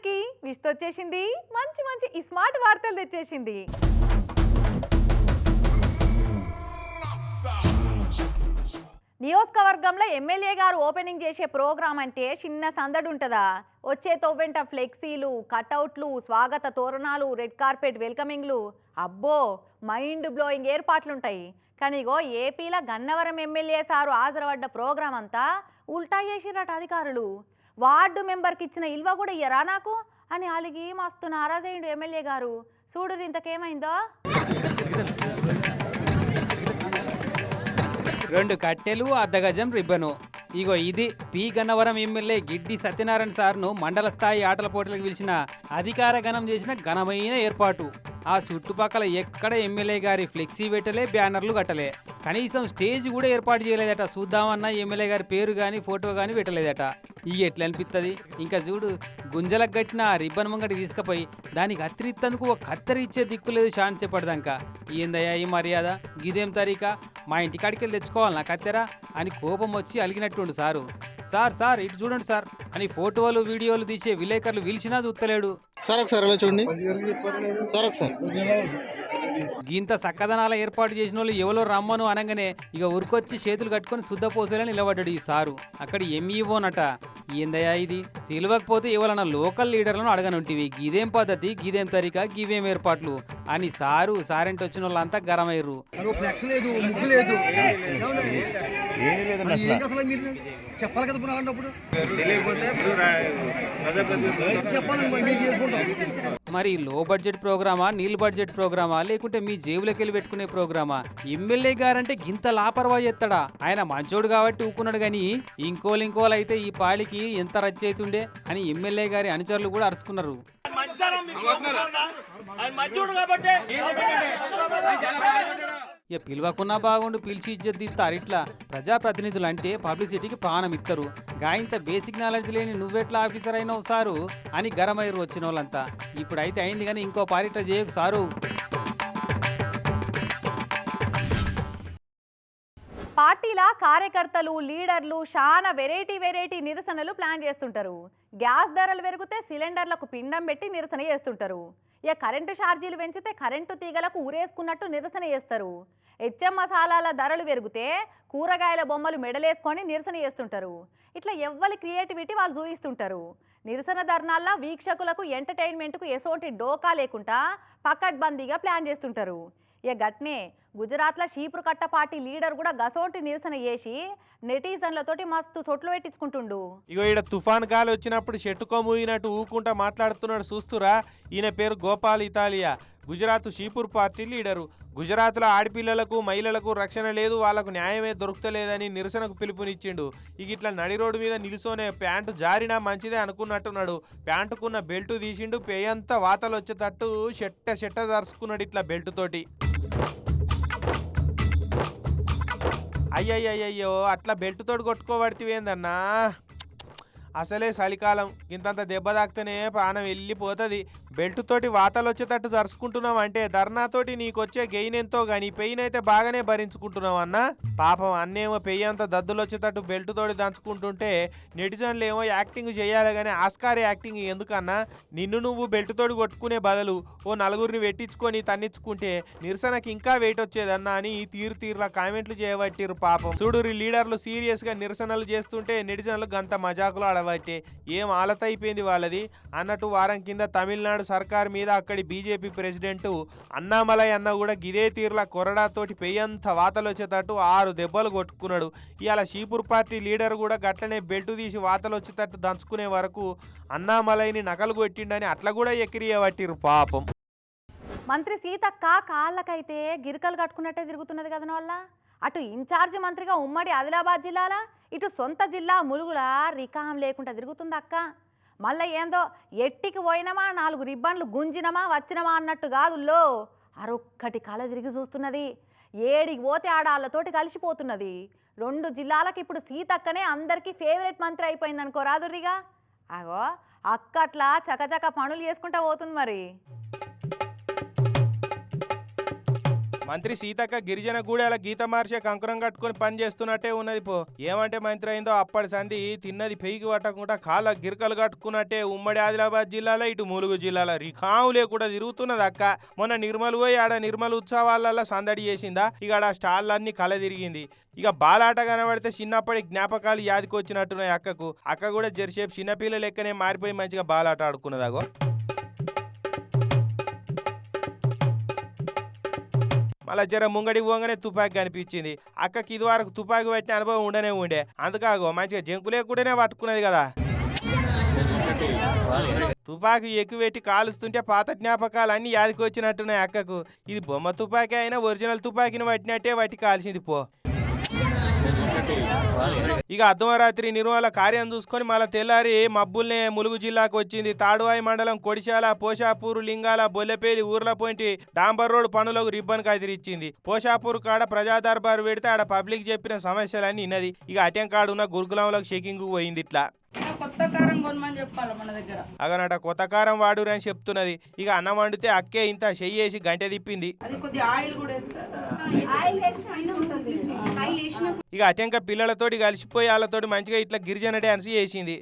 అందరికీ విష్త వచ్చేసింది. మంచి మంచి ఈ స్మార్ట్ వార్తలు తెచ్చేసింది. నియోజకవర్గంలో ఎమ్మెల్యే గారు ఓపెనింగ్ చేసే ప్రోగ్రాం అంటే చిన్న సందడి ఉంటుందా వచ్చే తోవెంట ఫ్లెక్సీలు కటౌట్లు స్వాగత తోరణాలు రెడ్ కార్పెట్ వెల్కమింగ్లు. అబ్బో మైండ్ బ్లోయింగ్ ఏర్పాట్లుంటాయి. కానీ ఇగో ఏపీలో గన్నవరం ఎమ్మెల్యే సారు హాజరపడ్డ ప్రోగ్రాం అంతా ఉల్టా చేసిరట అధికారులు. వార్డు మెంబర్కి ఇచ్చిన ఇల్వ కూడా ఇయ్యరా నాకు? అని వాళ్ళకి మస్తు నారాజయ్యుడు ఎమ్మెల్యే గారు. చూడు ఇంతకేమైందో? రెండు కట్టెలు అర్ధగజం రిబ్బను. ఇగో ఇది పి. గన్నవరం ఎమ్మెల్యే గిడ్డి సత్యనారాయణ సార్ను మండల స్థాయి ఆటల పోటీలకు పిలిచిన అధికార గణం చేసిన ఘనమైన ఏర్పాటు. ఆ చుట్టుపక్కల ఎక్కడ ఎమ్మెల్యే గారి ఫ్లెక్సీ పెట్టలే బ్యానర్లు కట్టలే. కనీసం స్టేజ్ కూడా ఏర్పాటు చేయలేదట. చూద్దామన్నా ఎమ్మెల్యే గారి పేరు కానీ ఫోటో కానీ పెట్టలేదట. ఇక ఎట్లా అనిపిస్తుంది ఇంకా చూడు గుంజలకు కట్టిన ఆ రిబ్బన్ ముంగటి తీసుకుపోయి దానికి అత్తిరిత్తందుకు ఒక కత్తెర ఇచ్చే దిక్కు లేదు ఛాన్స్ చెప్పడదాక ఏందయ్యా ఈ మర్యాద? గిదేం తరీకా మా ఇంటికాడికి వెళ్ళి తెచ్చుకోవాలి నా కత్తెర? అని కోపం వచ్చి అలిగినట్టుండు సారు. సార్ సార్ ఇటు చూడండి సార్. అని ఫోటోలు వీడియోలు తీసే విలేకరులు పిలిచినా చూస్తలేడు సార్ ఒకసారి అలా చూడండి? సార్ ఒకసారి. గింత సక్కదనాల ఏర్పాటు చేసిన వాళ్ళు ఎవరో రమ్మను అనగానే ఇక ఉరికొచ్చి చేతులు కట్టుకొని శుద్ధ పోసేలా నిలబడ్డాడు ఈ సారు. అక్కడ ఎంఈఓనట ఏందయ్యా ఇది? తెలియకపోతే ఎవరన్నా లోకల్ లీడర్లను అడగనుంటివి గీదేం పద్ధతి? గీదేం తరిక? గీవేం ఏర్పాట్లు? అని సారు సారెంట్ వచ్చిన వాళ్ళంతా గరమయ్యారు. మరి చెప్పాలి కదా లో బడ్జెట్ ప్రోగ్రామా నీల్ బడ్జెట్ ప్రోగ్రామా లేకుంటే మీ జేబులోకి వెళ్ళి పెట్టుకునే ప్రోగ్రామా? ఎమ్మెల్యే గారంటే గింత లాపర్వా చేస్తాడా? ఆయన మంచోడు కాబట్టి ఊకున్నాడు కానీ ఇంకోలు ఇంకోలు అయితే ఈ పాలికి ఎంత రచ్చ అవుతుండే అని ఎమ్మెల్యే గారి అనుచరులు కూడా అరుచుకున్నారు. ఇక పిలవకున్నా బాగుండు పిలిచి ఇజ్జత్ తీస్తారు ఇట్లా ప్రజాప్రతినిధులు అంటే పబ్లిసిటీకి ప్రాణం ఇస్తారు గాయంత బేసిక్ నాలెడ్జ్ లేని నువ్వెట్లా ఆఫీసర్ అయినావు సారు? అని గరమయ్యారు వచ్చిన వాళ్ళంతా ఇప్పుడు అయితే అయింది కానీ ఇంకో పారిట చేయకు సారు. పార్టీల కార్యకర్తలు లీడర్లు చాలా వెరైటీ వెరైటీ నిరసనలు ప్లాన్ చేస్తుంటారు. గ్యాస్ ధరలు పెరిగితే సిలిండర్లకు పిండం పెట్టి నిరసన చేస్తుంటారు. ఇక కరెంటు ఛార్జీలు పెంచితే కరెంటు తీగలకు ఊరేసుకున్నట్టు నిరసన చేస్తారు. హెచ్ఎం మసాలాల ధరలు పెరిగితే కూరగాయల బొమ్మలు మెడలేసుకొని నిరసన చేస్తుంటారు. ఇట్లా ఎవ్వరి క్రియేటివిటీ వాళ్ళు చూపిస్తుంటారు నిరసన ధర్నాల్లో వీక్షకులకు ఎంటర్టైన్మెంట్కు ఎసోంటి డోకా లేకుండా పకడ్బందీగా ప్లాన్ చేస్తుంటారు. ఇక గట్నే గుజరాత్లో షీపురు కట్ట పార్టీ లీడర్ కూడా గసోటి నిరసన చేసి నెటిజన్లతోటి మస్తు సొట్లు పెట్టించుకుంటుండు. ఇగో ఈడ తుఫాన్ గాలి వచ్చినప్పుడు చెట్టు కొమ్ముయినట్టు ఊకుంటా మాట్లాడుతున్నాడు చూస్తురా? ఈయన పేరు గోపాల్ ఇతాలియా. గుజరాత్ షీపూర్ పార్టీ లీడరు. గుజరాత్లో ఆడపిల్లలకు మహిళలకు రక్షణ లేదు వాళ్ళకు న్యాయమే దొరుకుతలేదని నిరసనకు పిలుపునిచ్చిండు. ఇక ఇట్లా నడి రోడ్డు మీద నిలుసోనే ప్యాంటు జారినా మంచిదే అనుకున్నట్టున్నాడు. ప్యాంటుకున్న బెల్ట్ తీసిండు పేయంతా వాతలు వచ్చేటట్టు చెట్ట చెట్ట దరుచుకున్నాడు ఇట్లా బెల్ట్ తోటి అయ్యయ్యయ్యో అట్లా బెల్ట్ తోటి కొట్టుకోబడితేవేందన్నా? అసలే చలికాలం. ఇంతంత దెబ్బ తాకితేనే ప్రాణం వెళ్ళిపోతుంది బెల్ట్ తోటి వాతలు వచ్చేటట్టు జరుచుకుంటున్నాం అంటే ధర్నాతోటి నీకొచ్చే గెయిన్ ఎంతో గానీ పెయిన్ అయితే బాగానే భరించుకుంటున్నావు అన్న? పాపం అన్నేమో పెయ్యి అంత దద్దులు వచ్చేటట్టు బెల్ట్ తోటి దంచుకుంటుంటే నెటిజన్లు ఏమో యాక్టింగ్ చేయాలి కానీ ఆస్కార్ యాక్టింగ్ ఎందుకన్నా? నిన్ను నువ్వు బెల్ట్ తోటి కొట్టుకునే బదులు ఓ నలుగురిని పెట్టించుకొని తన్నించుకుంటే నిరసనకి ఇంకా వెయిట్ వచ్చేదన్నా అని తీరు తీరులా కామెంట్లు చేయబట్టిరు పాపం. చూడు లీడర్లు సీరియస్గా నిరసనలు చేస్తుంటే నెటిజన్లు గంత మజాకులు ఆడబట్టే. ఏం ఆలత అయిపోయింది వాళ్ళది? అన్నట్టు వారం కింద తమిళనాడు సర్కార్ మీద అక్కడి బీజేపీ ప్రెసిడెంట్ అన్నామలై అన్న కూడా గిదే తీర్ల కొరడాతోటి పెయ్యంత వాతలు వచ్చేటట్టు ఆరు దెబ్బలు కొట్టుకున్నాడు. ఇవాళ షీపూర్ పార్టీ లీడర్ కూడా గట్లనే బెల్టు తీసి వాతలు వచ్చేటట్టు దంచుకునే వరకు అన్నామలైని నకలు కొట్టిండని అట్లా కూడా ఎక్కిరియబట్టిరు పాపం. మంత్రి సీతక్క కాళ్ళకైతే గిరికలు కట్టుకున్నట్టే తిరుగుతున్నది కదా వాళ్ళ అటు ఇన్ఛార్జ్ మంత్రిగా ఉమ్మడి ఆదిలాబాద్ జిల్లాల ఇటు సొంత జిల్లా ములుగుల రికాం లేకుండా తిరుగుతుంది అక్క మళ్ళీ ఏందో ఎట్టికి పోయినమా నాలుగు రిబ్బన్లు గుంజినమా వచ్చినమా అన్నట్టు కాదుల్లో. అరొక్కటి కళ తిరిగి చూస్తున్నది. ఏడికి పోతే ఆడాళ్ళతోటి కలిసిపోతున్నది. రెండు జిల్లాలకు ఇప్పుడు సీతక్కనే అందరికీ ఫేవరెట్ మంత్రి అయిపోయింది అనుకో రాదుర్రిగా? అగో అక్కట్లా చకచక పనులు చేసుకుంటా పోతుంది మరి. మంత్రి సీతక్క గిరిజన గూడెల గీత మార్చే కంకరం కట్టుకొని పని చేస్తున్నట్టే ఉన్నది పో. ఏమంటే మంత్రి అయిందో అప్పటి సంధి తిన్నది పెయికి పట్టకుండా కాళ్ళ గిరకలు కట్టుకున్నట్టే ఉమ్మడి ఆదిలాబాద్ జిల్లాలో ఇటు ములుగు జిల్లాలో రికాము లేకుండా తిరుగుతున్నది అక్క. మొన్న నిర్మల్ పోయి ఆడ నిర్మల్ ఉత్సవాలలో సందడి చేసిందా? ఇక ఆడ స్టాళ్ళన్నీ కల తిరిగింది ఇక బాలాట కనబడితే చిన్నప్పటి జ్ఞాపకాలు యాదికొచ్చినట్టున్నాయి అక్కకు. అక్క కూడా జెర్సేపు చిన్నపిల్ల లెక్కనే మారిపోయి మంచిగా బాలాట ఆడుకున్నదాగో. మళ్ళా జర ముంగడి పోగానే తుపాకి కనిపించింది. అక్కకి ఇది వరకు తుపాకి పెట్టిన అనుభవం ఉండనే ఉండే. అందుకాగో మంచిగా జంకు లేకుండానే పట్టుకున్నది కదా. తుపాకి ఎక్కువ పెట్టి కాలుస్తుంటే పాత జ్ఞాపకాలు అన్ని యాదికి వచ్చినట్టున్నాయి అక్కకు. ఇది బొమ్మ తుపాకీ అయినా ఒరిజినల్ తుపాకీని పట్టినట్టే పట్టి కాల్చింది పో. ఇక అర్ధమరాత్రి నిర్మల కార్యం చూసుకొని మళ్ళీ తెల్లారి మబ్బుల్నే ములుగు జిల్లాకు వచ్చింది. తాడువాయి మండలం కొడిశాల పోషాపూర్ లింగాల బొల్లెపేలి ఊర్ల పోయింటి డాంబర్ రోడ్ పనులకు రిబ్బన్ కదిరిచ్చింది పోషాపూర్ కాడ ప్రజా దర్బారు పెడితే ఆడ పబ్లిక్ చెప్పిన సమస్యలన్నీ ఇన్నది. ఇక అటెంకాడు ఉన్న గురుకులంలోకి షేకింగ్ పోయింది ఇట్లా. చెప్పాలి మన దగ్గర. అగనట కొత్త కారం వాడురు అని చెప్తున్నది. ఇక అన్నం వండితే అక్కే ఇంత చెయ్యేసి గంటె తిప్పింది. అది కొద్దిగా ఆయిల్ కూడా వేస్తారు? ఆయిల్ వేసిన ఉంటుంది. ఆయిల్ వేసిన ఇక అటెంక పిల్లలతోటి కలిసిపోయి వాళ్ళతోటి మంచిగా ఇట్లా గిరిజన డ్యాన్స్ చేసింది.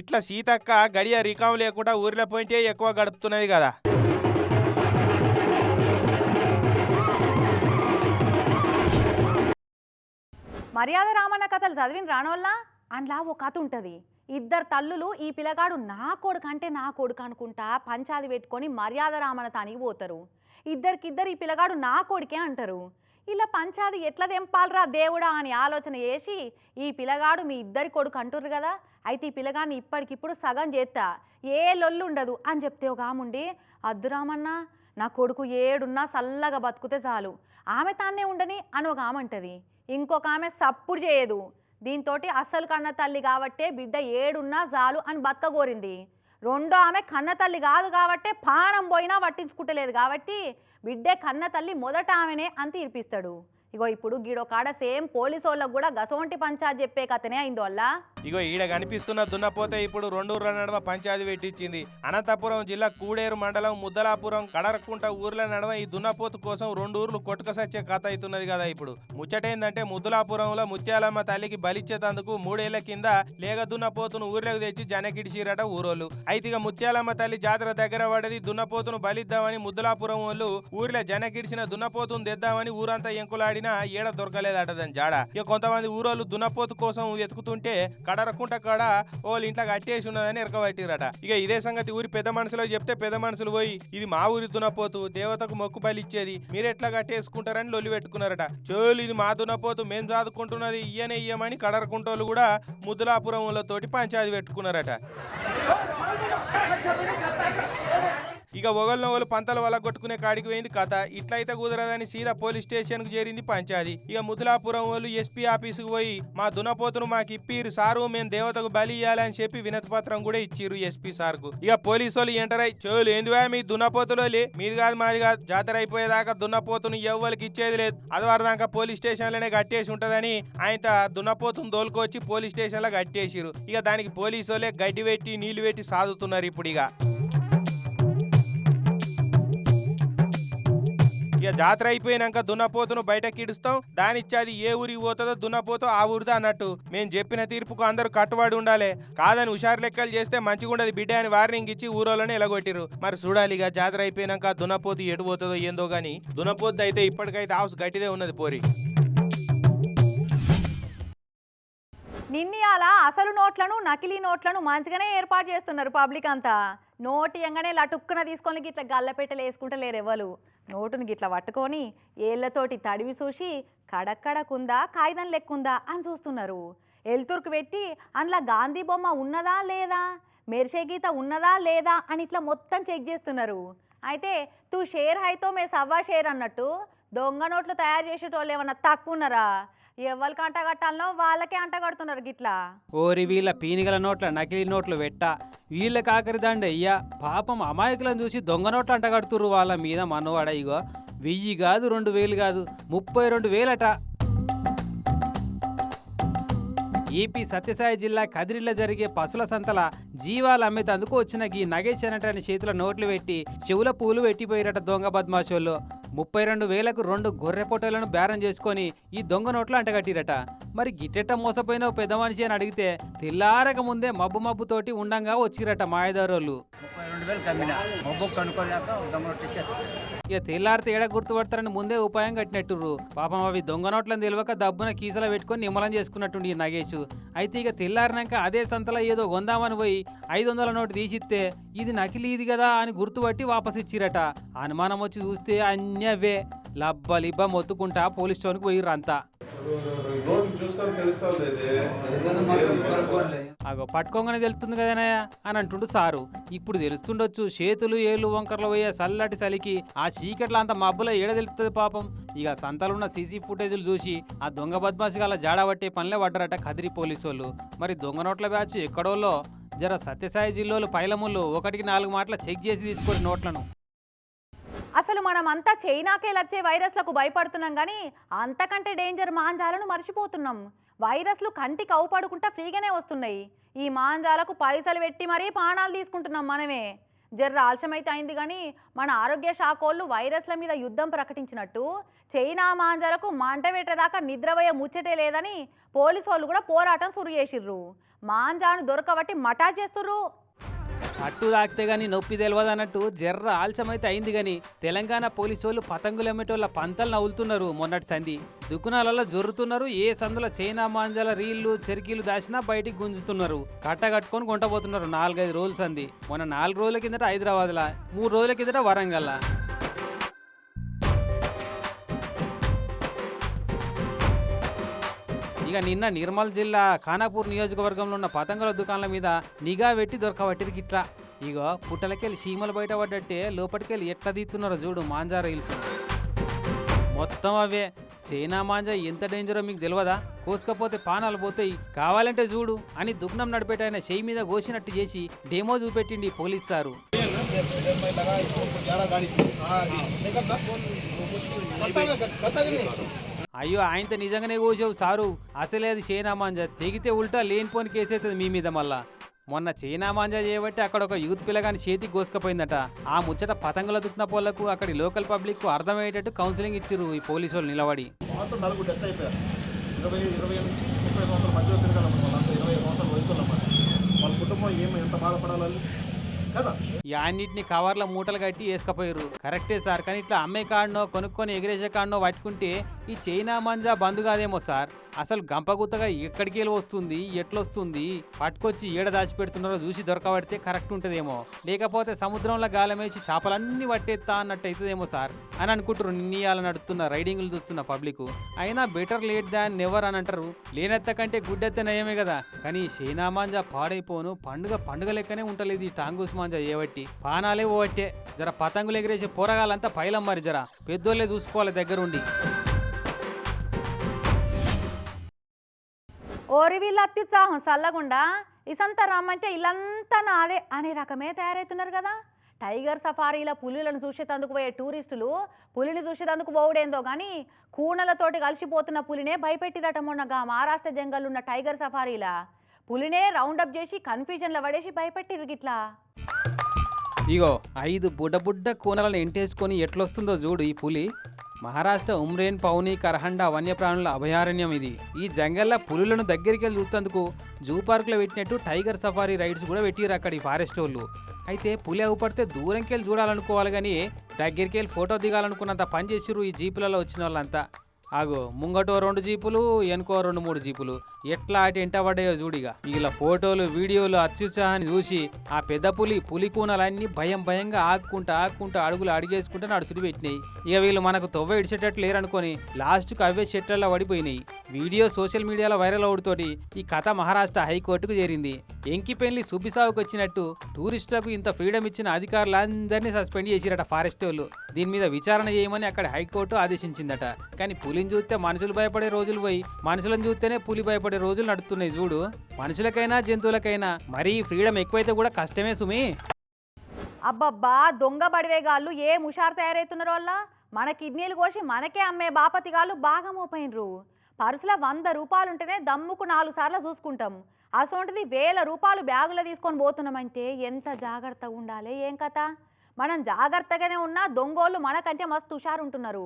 ఇట్లా సీతక్క గడియ రికాం లేకుండా ఊరిలో పోయింటే ఎక్కువ గడుపుతున్నది కదా. మర్యాద రామన్న కథలు చదివిన రానోళ్ళ అందులో ఒక కథ ఉంటుంది. ఇద్దరు తల్లులు ఈ పిల్లగాడు నా కొడుకు అంటే నా కొడుకు అనుకుంటా పంచాది పెట్టుకొని మర్యాద రామన్న తానికి పోతారు. ఇద్దరికిద్దరు ఈ పిల్లగాడు నా కొడుకే అంటారు. ఇలా పంచాది ఎట్లా తెంపాలరా దేవుడా అని ఆలోచన చేసి ఈ పిల్లగాడు మీ ఇద్దరి కొడుకు అంటుర్రు కదా అయితే ఈ పిల్లగాడిని ఇప్పటికిప్పుడు సగం చేస్తా ఏ లొల్లు ఉండదు అని చెప్తే ఒక ఆముండి అద్దురామన్నా నా కొడుకు ఏడున్నా చల్లగా బతుకుతే చాలు. ఆమె తానే ఉండని అని ఒక ఆమె అంటది. ఇంకొక ఆమె సప్పుడు చేయదు. దీంతో అస్సలు కన్న తల్లి కాబట్టే బిడ్డ ఏడున్నా జాలు అని బతకగోరింది. రెండో ఆమె కన్న తల్లి కాదు కాబట్టే పానం పోయినా పట్టించుకుంటలేదు కాబట్టి బిడ్డే కన్న తల్లి మొదట ఆమెనే అని తీర్పిస్తాడు. ఇగో ఇప్పుడు గీడో కాడ సేమ్ పోలీసు వాళ్ళకు కూడా గసవంటి పంచాయత్ చెప్పే కథనే అయింది వల్ల. ఇగో ఈడ కనిపిస్తున్న దున్నపోతే ఇప్పుడు రెండు ఊర్ల నడవ పంచాయతీ పెట్టించింది. అనంతపురం జిల్లా కూడేరు మండలం ముద్దలాపురం కడరకుంట ఊర్ల నడవ ఈ దున్నపోతు కోసం రెండు ఊర్లు కొట్టుకసచ్చే కథ అవుతున్నది కదా ఇప్పుడు. ముచ్చటేందంటే ముద్దులాపురంలో ముత్యాలమ్మ తల్లికి బలిచ్చేతందుకు మూడేళ్ళ కింద లేగ దున్నపోతును ఊర్లోకి తెచ్చి జనకిడిచిరట ఊరోళ్ళు. అయితే ఇక ముత్యాలమ్మ తల్లి జాతర దగ్గర పడేది దున్నపోతును బలిద్దామని ముద్దులాపురం వాళ్ళు ఊర్లో జనకిడిచిన దున్నపోతును తెద్దామని ఊరంతా పడినా ఏడ దొరకలేదట దాని జాడ. ఇక కొంతమంది ఊరోళ్ళు దున్నపోతు కోసం వెతుకుతుంటే కడరకుంట కాడ వాళ్ళు ఇంట్లో కట్టేసి ఉన్నదని ఎరకబట్టిరట ఇక ఇదే సంగతి ఊరి పెద్ద మనుషులకు చెప్తే పెద్ద మనుషులు పోయి ఇది మా ఊరి దున్నపోతు దేవతకు మొక్కు బలి ఇచ్చేది మీరు ఎట్లా కట్టేసుకుంటారని లొల్లి పెట్టుకున్నారట. చోలు ఇది మా దున్నపోతు మేము చదువుకుంటున్నది ఇయ్యనే ఇయ్యమని కడరకుంటోళ్ళు కూడా ముద్దులాపురం తోటి పంచాయతీ పెట్టుకున్నారట. ఇక ఒగలు ఒకళ్ళు పంతల వల్ల కొట్టుకునే కాడికి పోయింది కథ. ఇట్లయితే కుదరదని సీదా పోలీస్ స్టేషన్కు చేరింది పంచాది. ఇక ముదులాపురం వాళ్ళు ఎస్పీ ఆఫీసుకు పోయి మా దునపోతును మాకు ఇప్పిరు సారు మేము దేవతకు బలి ఇయ్యాలని చెప్పి వినతి పత్రం కూడా ఇచ్చిర్రు ఎస్పీ సార్కు ఇక పోలీసు వాళ్ళు ఎంటర్ అయ్యి చెవులు ఏందివా మీ దున్నపోతులు మీది కాదు మాది కాదు జాతర అయిపోయేదాకా దున్నపోతును ఎవ్వరికి ఇచ్చేది లేదు. అదివారదాకా పోలీస్ స్టేషన్లోనే కట్టేసి ఉంటదని ఆయన దున్నపోతును దోలుకొచ్చి పోలీస్ స్టేషన్లో కట్టేసిరు ఇక దానికి పోలీసు వాళ్ళే గడ్డి పెట్టి నీళ్ళు పెట్టి సాదుతున్నారు ఇప్పుడు ఇక. ఇక జాతర అయిపోయినాక దున్నపోతును బయటకి ఇడుస్తాం దానిచ్చేది ఏ ఊరికి పోతుందో దున్నపోతో ఆ ఊరిదా అన్నట్టు. మేము చెప్పిన తీర్పుకు అందరూ కట్టుబడి ఉండాలి. కాదని హుషారు లెక్కలు చేస్తే మంచిగా ఉండదు బిడ్డ అని వార్నింగ్ ఇచ్చి ఊరోళ్ళని ఎలగొట్టిరు మరి చూడాలి ఇక జాతర అయిపోయినాక దున్నపోతు ఎటు పోతుందో ఏందో గానీ. దున్నపోతు అయితే ఇప్పటికైతే హౌస్ గట్టిదే ఉన్నది పోరి. నిన్నయాల అసలు నోట్లను నకిలీ నోట్లను మంచిగానే ఏర్పాటు చేస్తున్నారు పబ్లిక్ అంతా. నోటి ఎంగనే లటుక్కున తీసుకొని ఇట్లా గల్లపెట్టలు వేసుకుంటే లేరు ఎవరు. నోటుని గిట్లా పట్టుకొని ఏళ్ళతోటి తడివి చూసి కడక్కడకుందా కాగితం లెక్కుందా అని చూస్తున్నారు. ఎల్తుర్కు పెట్టి అందులో గాంధీ బొమ్మ ఉన్నదా లేదా? మెరిసే గీత ఉన్నదా లేదా అని ఇట్లా మొత్తం చెక్ చేస్తున్నారు. అయితే తూ షేర్ హైతో మే సవ్వా షేర్ అన్నట్టు దొంగ నోట్లు తయారు చేసేటోళ్ళు ఏమన్నా తక్కువ ఉన్నారా ఎవరికి అంటగట్టాలనో వాళ్ళకే అంటగడుతున్నారు గిట్లా. ఓరి వీళ్ళ పీనిగల నోట్ల నకిలీ నోట్లు పెట్ట వీళ్ళ కాకరి దండ అయ్యా పాపం అమాయకులను చూసి దొంగ నోట్లు అంటగడుతురు వాళ్ళ మీద మనవాడ ఇగో. వెయ్యి కాదు రెండు వేలు కాదు ముప్పై రెండు వేలట. ఏపీ సత్యసాయి జిల్లా కదిరిలో జరిగే పశుల సంతల జీవాలు అమ్మేతందుకు వచ్చిన గీ నగేష్ అనేటాన్ని చేతిలో నోట్లు పెట్టి చెవుల పూలు పెట్టిపోయారట దొంగ బద్మాషోళ్ళు ముప్పై రెండు వేలకు రెండు గొర్రె పొట్టలను బేరం చేసుకొని ఈ దొంగ నోట్లు అంటగట్టిరట. మరి గిట్టెట్ట మోసపోయిన పెద్ద మనిషి అని అడిగితే తెల్లారక ముందే మబ్బు మబ్బుతోటి ఉండంగా వచ్చిరట మాయదారోళ్ళు. ముప్పై రెండు వేలు కమ్మిన. మబ్బు కనుక్కోలేక ఇక తెల్లారితే ఏడ గుర్తుపడతారని ముందే ఉపాయం కట్టినట్టుర్రు. పాపం అవి దొంగ నోట్లను తెలియక దబ్బున కీసలో పెట్టుకొని నిమ్మలం చేసుకున్నట్టుండి ఈ నగేష్. అయితే ఇక తెల్లారినాక అదే సంతలో ఏదో కొందామని పోయి ఐదు వందల నోటు తీసిస్తే ఇది నకిలీ ఇది కదా అని గుర్తుపట్టి వాపస్ ఇచ్చిరట అనుమానం వచ్చి చూస్తే అన్నీ అవే లబ్బ లిబ్బ మొత్తుకుంటా పోలీస్ స్టేషన్కు పోయిర్రంతా. అవి అగో పట్టుకోగానే తెలుస్తుంది కదనయ్య అని అంటుండు సారు. ఇప్పుడు తెలుస్తుండొచ్చు చేతులు ఏళ్ళు వంకర్లు పోయే చల్లటి చలికి ఆ చీకట్ల అంత మబ్బులో ఏడ తెలుస్తుంది పాపం? ఇక సంతలున్న సీసీ ఫుటేజీలు చూసి ఆ దొంగ బద్మాసి గల జాడ పట్టే పనిలే పడ్డారట కదిరి పోలీసు వాళ్ళు మరి దొంగ నోట్ల బ్యాచ్ ఎక్కడోలో జర సత్యసాయి జిల్లాలో పైలముళ్ళు ఒకటికి నాలుగు మాటల చెక్ చేసి తీసుకొని నోట్లను. అసలు మనం అంతా చైనాకే వచ్చే వైరస్లకు భయపడుతున్నాం కానీ అంతకంటే డేంజర్ మాంజాలను మర్చిపోతున్నాం. వైరస్లు కంటికి అవుపడుకుంటా ఫ్రీగానే వస్తున్నాయి. ఈ మాంజాలకు పైసలు పెట్టి మరీ ప్రాణాలు తీసుకుంటున్నాం మనమే. జర్ర ఆలస్యమైతే అయింది కానీ మన ఆరోగ్య శాఖోళ్ళు వైరస్ల మీద యుద్ధం ప్రకటించినట్టు చైనా మాంజాలకు మంట పెట్టేదాకా నిద్రపోయే ముచ్చటే లేదని పోలీసు వాళ్ళు కూడా పోరాటం సురు చేసిర్రు. మాంజాను దొరకబట్టి మటా చేస్తుర్రు. అట్టు తాకితే గాని నొప్పి తెలియదు అన్నట్టు జర్ర ఆల్చమైతే అయింది గాని తెలంగాణ పోలీసు వాళ్ళు పతంగులమ్మేటోళ్ళ పంతలు నవ్వులుతున్నారు మొన్నటి సంధి. దుకాణాలలో జొరుతున్నారు ఏ సందులో చైనా మాంజాల రీళ్ళు చెరికీలు దాచినా బయటికి గుంజుతున్నారు. కట్ట కట్టుకొని కొంటపోతున్నారు నాలుగైదు రోజులు సంధి. మొన్న నాలుగు రోజుల కిందట హైదరాబాద్లా మూడు రోజుల కిందట వరంగల్లా. ఇక నిన్న నిర్మల్ జిల్లా ఖానాపూర్ నియోజకవర్గంలో ఉన్న పతంగుల దుకాణాల మీద నిఘా పెట్టి దొరకబట్టిరికి గిట్లా ఇగో పుట్టలకెళ్ళి చీమలు బయటపడ్డట్టే లోపలికెళ్ళి ఎట్లా తీస్తున్నారో చూడు మాంజా రైల్స్ మొత్తం అవే చైనా మాంజా ఎంత డేంజరో మీకు తెలియదా కోసుకపోతే పానాలు పోతాయి కావాలంటే చూడు అని దుగ్నం నడిపేటైన చేయి మీద కోసినట్టు చేసి డెమో చూపెట్టిండి పోలీస్ సారు అయ్యో ఆయనతో నిజంగానే కోసావు సారు. అసలే అది చైనామాంజా. తెగితే ఉల్టా లేనిపోని కేసైతుంది మీ మీద మళ్ళా. మొన్న చైనామాంజా చేయబట్టి అక్కడ ఒక యూత్ పిల్లగాని చేతికి కోసుకపోయిందట. ఆ ముచ్చట పతంగుల దుక్కిన పోళ్ళకు అక్కడి లోకల్ పబ్లిక్కు అర్థమయ్యేటట్టు కౌన్సిలింగ్ ఇచ్చిర్రు ఈ పోలీసు వాళ్ళు నిలబడి అయిపోయారు. ఇరవై ఇరవై మధ్యలో ఇరవై వాళ్ళ కుటుంబం ఏమి ఎంత బాధపడాలి కదా? ఈ అన్నిటిని కవర్ల మూటలు కట్టి వేసుకపోయారు కరెక్టే సార్ కానీ ఇట్లా అమ్మే కాడనో కొనుక్కొని ఎగిరేసే కాడనో పట్టుకుంటే ఈ చైనా మంజా బంద్ కాదేమో సార్. అసలు గంపగుత్తగా ఎక్కడికి వెళ్ళి వస్తుంది? ఎట్లొస్తుంది? పట్టుకొచ్చి ఏడ దాచిపెడుతున్నారో చూసి దొరకబడితే కరెక్ట్ ఉంటుందేమో. లేకపోతే సముద్రంలో గాలమేసి చేపలన్నీ పట్టేస్తా అన్నట్టు అవుతుందేమో సార్ అని అనుకుంటారు నిన్నీయాలని నడుతున్న రైడింగ్లు చూస్తున్న పబ్లిక్. అయినా బెటర్ లేట్ దాన్ నెవర్ అని అంటారు. లేనెత్త కంటే గుడ్డెత్త నయమే కదా. కానీ చైనా పాడైపోను. పండుగ పండుగ లెక్కనే ఉంటలేదు ఈ టాంగూస్ మాంజా ఏవట్టి. పానాలే ఓవట్టే. జర పతంగులు ఎగిరేసే పోరగాలంతా పైలం మరి జర. పెద్దోళ్ళే చూసుకోవాలి దగ్గరుండి. ఓరి వీళ్ళ అత్యుత్సాహం చల్లగుండా? ఇసంతా రమ్మంటే ఇల్లంతా నాదే అనే రకమే తయారవుతున్నారు కదా. టైగర్ సఫారీల పులులను చూసేటందుకు పోయే టూరిస్టులు పులిని చూసేటందుకు పోవుడేందో కానీ కూనలతోటి కలిసిపోతున్న పులినే భయపెట్టిరట మొన్నగా మహారాష్ట్ర జంగల్ ఉన్న టైగర్ సఫారీల. పులినే రౌండప్ చేసి కన్ఫ్యూజన్లో పడేసి భయపెట్టిరు గిట్లా. ఇగో ఐదు బుడ్డ బుడ్డ కూనలను ఎంటేసుకొని ఎట్లొస్తుందో చూడు ఈ పులి. మహారాష్ట్ర ఉమ్రేన్ పౌని కరహండ వన్యప్రాణుల అభయారణ్యం ఇది. ఈ జంగల్ల పులులను దగ్గరికి వెళ్ళి చూసేందుకు జూ పార్కులో పెట్టినట్టు టైగర్ సఫారీ రైడ్స్ కూడా పెట్టిరు అక్కడ ఈ ఫారెస్ట్ వాళ్ళు. అయితే పులి అవుపడితే దూరంకి వెళ్ళి చూడాలనుకోవాలి కానీ దగ్గరికి వెళ్ళి ఫోటో దిగాలనుకున్నంత పని చేసిర్రు ఈ జీపులలో వచ్చిన వాళ్ళంతా. ఆగో ముంగటో రెండు జీపులు వెనుకో రెండు మూడు జీపులు. ఎట్లా అటు ఎంట పడ్డాయో చూడిగా ఇలా ఫోటోలు వీడియోలు అత్యుత్సాహాన్ని చూసి ఆ పెద్ద పులి పులి కూనలన్నీ భయం భయంగా ఆక్కుంటా ఆక్కుంటా అడుగులు అడిగేసుకుంటా నడుచుడు పెట్టినాయి. ఇక వీళ్ళు మనకు తొవ్వ ఇడిచేటట్లు లేరనుకొని లాస్ట్కు అవే చెట్లలో పడిపోయినాయి. వీడియో సోషల్ మీడియాలో వైరల్ అవుడుతోటి ఈ కథ మహారాష్ట్ర హైకోర్టుకు చేరింది. ఎంకి పెళ్ళి సుబిసావుకు వచ్చినట్టు టూరిస్టులకు ఇంత ఫ్రీడమ్ ఇచ్చిన అధికారులందరినీ సస్పెండ్ చేసిరట ఫారెస్ట్ వాళ్ళు. దీని మీద విచారణ చేయమని అక్కడ హైకోర్టు ఆదేశించిందట. కానీ పులి పులిని చూస్తే మనుషులు భయపడే రోజులు పోయి మనుషులను చూస్తేనే పులి భయపడే రోజులు నడుస్తున్నాయి చూడు. మనుషులకైనా జంతువులకైనా మరీ ఫ్రీడమ్ ఎక్కువైతే కూడా కష్టమే సుమి. అబ్బబ్బా దొంగ బడివేగాళ్ళు ఏ ముషారు తయారవుతున్నారు వల్ల మన కిడ్నీలు కోసి మనకే అమ్మే బాపతిగాళ్ళు బాగా మోపోయినరు పర్సులో వంద రూపాయలు ఉంటేనే దమ్ముకు నాలుగు సార్లు చూసుకుంటాం. అసొంటిది వేల రూపాయలు బ్యాగులో తీసుకొని పోతున్నామంటే ఎంత జాగ్రత్తగా ఉండాలి ఏం కథ? మనం జాగ్రత్తగానే ఉన్నా దొంగోళ్ళు మనకంటే మస్తు హుషారు ఉంటున్నారు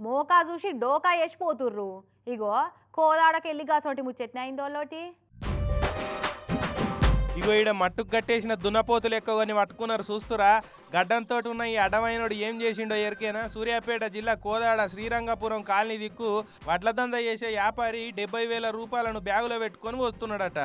మోకా చూసి డోకా వేసిపోతుర్రు ఇగో కోదాడకెళ్ళి కాసోటి ముచ్చట్న అయిందోళ్ళోటి ఇగో ఈడ మట్టుకు కట్టేసిన దున్నపోతులు ఎక్కువని పట్టుకున్నారు చూస్తురా? గడ్డంతో ఉన్న ఈ అడమైనోడు ఏం చేసిండో ఎరికేనా? సూర్యాపేట జిల్లా కోదాడ శ్రీరంగపురం కాలనీ దిక్కు వడ్ల దంద చేసే వ్యాపారి డెబ్బై వేల రూపాయలను బ్యాగులో పెట్టుకొని వస్తున్నాడట.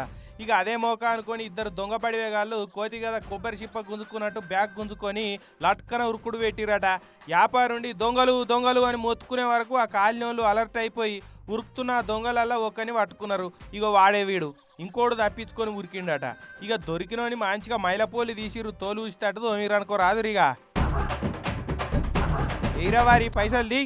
ఇక అదే మోకా అనుకొని ఇద్దరు దొంగ పడివేగాళ్ళు కోతి గద కొబ్బరి చిప్ప గుంజుకున్నట్టు బ్యాగ్ గుంజుకొని లట్కన ఉరుకుడు పెట్టిరట. వ్యాపారుండి దొంగలు దొంగలు అని మొత్తుకునే వరకు ఆ కాలనీలు అలర్ట్ అయిపోయి ఉరుకుతున్న దొంగలల్లో దొంగలల్లా పట్టుకున్నారు. ఇగో వాడే వీడు. ఇంకోడు తప్పించుకొని ఉరికిండట. ఇక దొరికినోని మంచిగా మైలపోలి తీసిరు తోలు ఊసితట్టు దొమిరు అనుకో ఇక వారి పైసలు ది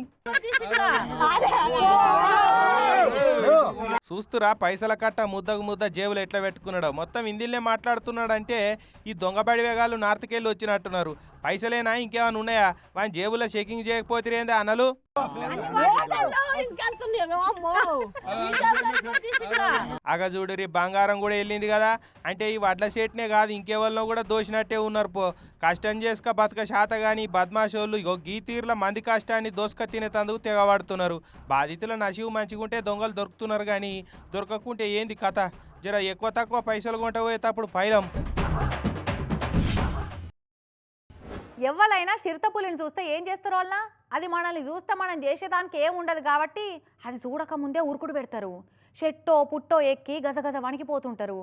చూస్తురా పైసల కట్ట ముద్దకు ముద్ద జేబులు ఎట్లా పెట్టుకున్నాడో. మొత్తం ఇందిల్నే మాట్లాడుతున్నాడంటే ఈ దొంగబడి వేగాలు నార్త్కెళ్ళి వచ్చినట్టున్నారు. పైసలేనా? ఇంకేమైనా ఉన్నాయా? వాని జేబులో చెకింగ్ చేయకపోతే ఏంది అగ చూడురి బంగారం కూడా వెళ్ళింది కదా. అంటే ఈ వడ్ల సేట్నే కాదు ఇంకెవరినో కూడా దోసినట్టే ఉన్నారు పో. కష్టం చేసుక బతక శాత గాని బద్మాషోళ్ళు ఇగో గీతీర్ల మంది కష్టాన్ని దోసుక తినేతందుకు తెగబడుతున్నారు బాధితుల నసివు మంచిగుంటే దొంగలు దొరుకుతున్నారు కానీ దొరకకుంటే ఏంది కథ? జర ఎక్కువ తక్కువ పైసలు కొంట పోయేటప్పుడు పైలం ఎవరైనా చిరుతపులిని చూస్తే ఏం చేస్తారు వాళ్ళ? అది మనల్ని చూస్తే మనం చేసేదానికి ఏం ఉండదు కాబట్టి అది చూడకముందే ఉరుకుడు పెడతారు. షెట్టో పుట్టో ఎక్కి గజగజ వణికిపోతుంటారు.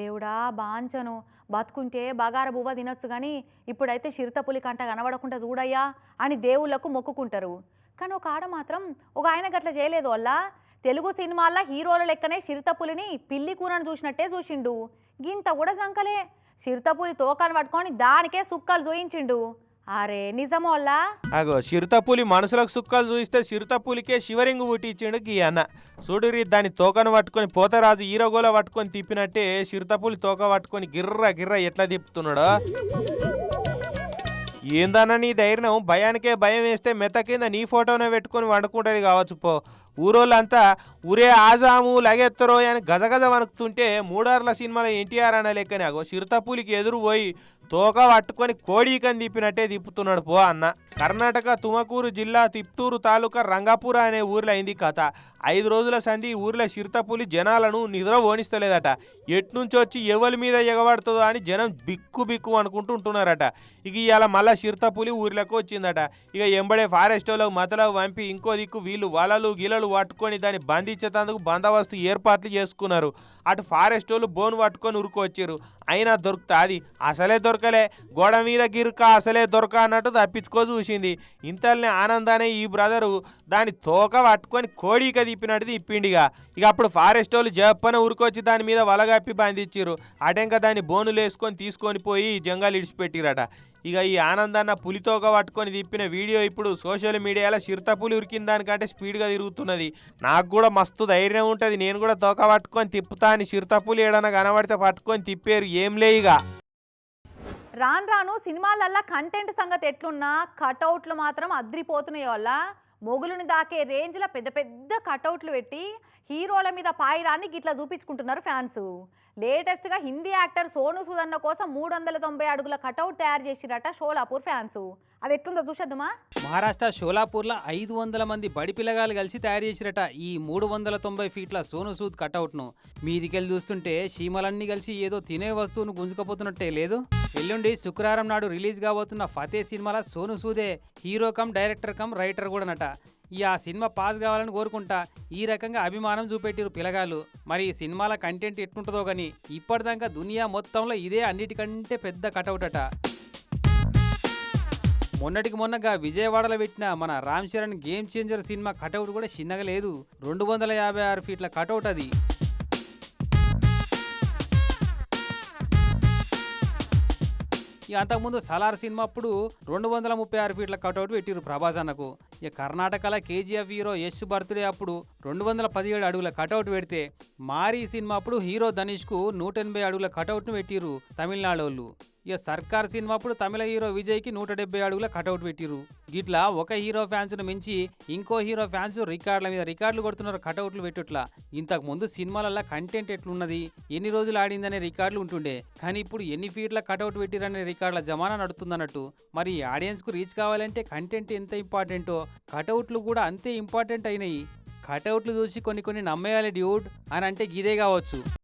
దేవుడా బాంచను. బతుకుంటే బగార బువ్వ తినొచ్చు కానీ ఇప్పుడైతే చిరుతపులి కంట కనబడకుండా చూడయ్యా అని దేవుళ్ళకు మొక్కుకుంటారు. కానీ ఒక ఆడ మాత్రం ఒక ఆయన గట్ల చేయలేదు వల్ల తెలుగు సినిమాల్లో హీరోల లెక్కనే చిరుతపులిని పిల్లి కూరను చూసినట్టే చూసిండు. గింత కూడా సంకలే. చిరుతపులి తోకను పట్టుకొని దానికే సుక్కలు చూయించిండు. అరే నిజమోల్లా అగో చిరుతపులి మనసులకు సుక్కలు చూస్తే చిరుతపులికే శివరింగు పుట్టించిండు గీ అన్న. చూడురి దాని తోకను పట్టుకొని పోతరాజు ఈరగోల పట్టుకొని తిప్పినట్టే చిరుతపులి తోక పట్టుకొని గిర్ర గిర్ర ఎట్లా తిప్పుతున్నాడో. ఏందన్న నీ ధైర్యం? భయానికే భయం వేస్తే మెత్త కింద నీ ఫోటోనే పెట్టుకొని వండుకుంటుంది కావచ్చు పో. ఊరోళ్ళంతా ఊరే ఆజాము లగెత్తరో అని గజగజ వణుకుతుంటే మూడార్ల సినిమాలో ఎన్టీఆర్ అనే లెక్కనే. అగో చిరుతపులికి ఎదురు పోయి తోక పట్టుకొని కోడీకని తిప్పినట్టే తిప్పుతున్నాడు పో అన్న. కర్ణాటక తుమకూరు జిల్లా తిప్టూరు తాలూకా రంగాపుర అనే ఊర్లో అయింది కథ. ఐదు రోజుల సంధి ఊర్లో చిరుతపులి జనాలను నిద్ర ఓనిస్తలేదట ఎట్నుంచి వచ్చి ఎవరి మీద ఎగబడుతుందో అని జనం బిక్కు బిక్కు అనుకుంటూ ఉంటున్నారట. ఇక ఇవాళ మళ్ళా చిరుతపులి ఊర్లోకి వచ్చిందట. ఇక ఎంబడే ఫారెస్ట్ మతలో మతలకు పంపి ఇంకో దిక్కు వీళ్ళు వలలు గిలలు పట్టుకొని దాన్ని బంధించేటందుకు బందోబస్తు ఏర్పాట్లు చేసుకున్నారు. అటు ఫారెస్ట్ వాళ్ళు బోన్ పట్టుకొని ఉరుకొచ్చారు అయినా దొరుకుతాది అసలే దొరకలే. గోడ మీద గిరుక అసలే దొరక అన్నట్టు తప్పించుకో చూసింది. ఇంతల్ని ఆనందానే ఈ బ్రదరు దాని తోక పట్టుకొని కోడికది తిప్పినట్టు తిప్పిండిగా ఇక అప్పుడు ఫారెస్ట్ వాళ్ళు జప్పన ఉరికొచ్చి దాని మీద వలగప్పి బంధించారు అటెంక దాన్ని బోనులు వేసుకొని తీసుకొని పోయి జంగాలు ఇడిచిపెట్టిరట. ఇక ఈ ఆనందాన్న పులితోక పట్టుకొని తిప్పిన వీడియో ఇప్పుడు సోషల్ మీడియాలో చిరుతపులి ఉరికిన దానికంటే స్పీడ్గా తిరుగుతున్నది. నాకు కూడా మస్తు ధైర్యం ఉంటుంది. నేను కూడా తోక పట్టుకొని తిప్పుతా అని చిరుతపులి ఏడన్నా కనబడితే పట్టుకొని తిప్పారు. ఏం లేయిగా రాను రాను సినిమాలల్లా కంటెంట్ సంగతి ఎట్లున్నా కటౌట్లు మాత్రం అద్రిపోతున్నాయి వల్ల మొగులుని దాకే రేంజ్లో పెద్ద పెద్ద కటౌట్లు పెట్టి హీరోల మీద పాయిరాన్ని గిట్లా చూపించుకుంటున్నారు ఫ్యాన్స్. లేటెస్ట్గా హిందీ యాక్టర్ సోను సుదన్న కోసం మూడు వందల తొంభై అడుగుల కటౌట్ తయారు చేసిరట షోలాపూర్ ఫ్యాన్స్. అది ఎట్లుందో చూసేద్దామా? మహారాష్ట్ర షోలాపూర్లో ఐదు వందల మంది బడి పిల్లగాలు కలిసి తయారు చేసిరట ఈ మూడు వందల తొంభై ఫీట్ల సోను సూద్ కటౌట్ను. మీదికెళ్ళి చూస్తుంటే చీమలన్నీ కలిసి ఏదో తినే వస్తువును గుంజుకపోతున్నట్టే లేదు? ఎల్లుండి శుక్రవారం నాడు రిలీజ్ కాబోతున్న ఫతే సినిమాలో Sonu సూదే hero cum director cum writer కూడా నట ఈ ఆ సినిమా పాస్ కావాలని కోరుకుంటా ఈ రకంగా అభిమానం చూపెట్టిరు పిలగాలు మరి ఈ సినిమాల కంటెంట్ ఎట్టుంటుందో కానీ ఇప్పటిదాకా దునియా మొత్తంలో ఇదే అన్నిటికంటే పెద్ద కటౌటట. అట మొన్నటికి మొన్నగా విజయవాడలో పెట్టిన మన Ram Charan game changer cinema cutout కూడా చిన్నగా లేదు. రెండు వందల యాభై ఆరు ఫీట్ల కటౌట్ అది. ఇక అంతకుముందు సలార్ సినిమా అప్పుడు రెండు వందల ముప్పై ఆరు ఫీట్ల కటౌట్ పెట్టిరు ప్రభాస్ అన్నకు. ఇక కర్ణాటకలో కేజీఎఫ్ హీరో యశ్ బర్త్డే అప్పుడు రెండు వందల పదిహేడు అడుగుల కటౌట్ పెడితే మారీ సినిమా అప్పుడు హీరో ధనుష్కు నూట ఎనభై అడుగుల కటౌట్ను పెట్టిరు తమిళనాడు వాళ్ళు ఇక సర్కార్ సినిమాప్పుడు తమిళ హీరో విజయ్కి నూట డెబ్బై అడుగుల కటౌట్ పెట్టిరు గిట్లా ఒక హీరో ఫ్యాన్స్ను మించి ఇంకో హీరో ఫ్యాన్స్ రికార్డుల మీద రికార్డులు కొడుతున్నారు కటౌట్లు పెట్టుట్లా. ఇంతకు ముందు సినిమాలల్లో కంటెంట్ ఎట్లున్నది? ఎన్ని రోజులు ఆడిందనే రికార్డులు ఉంటుండే. కానీ ఇప్పుడు ఎన్ని ఫీట్ల కటౌట్ పెట్టిరనే రికార్డుల జమానా నడుతుందన్నట్టు మరి ఆడియన్స్కు రీచ్ కావాలంటే కంటెంట్ ఎంత ఇంపార్టెంటో? కటౌట్లు కూడా అంతే ఇంపార్టెంట్ అయినాయి. కటౌట్లు చూసి కొన్ని కొన్ని నమ్మేయాలి డ్యూడ్. అని అంటే గిదే కావచ్చు.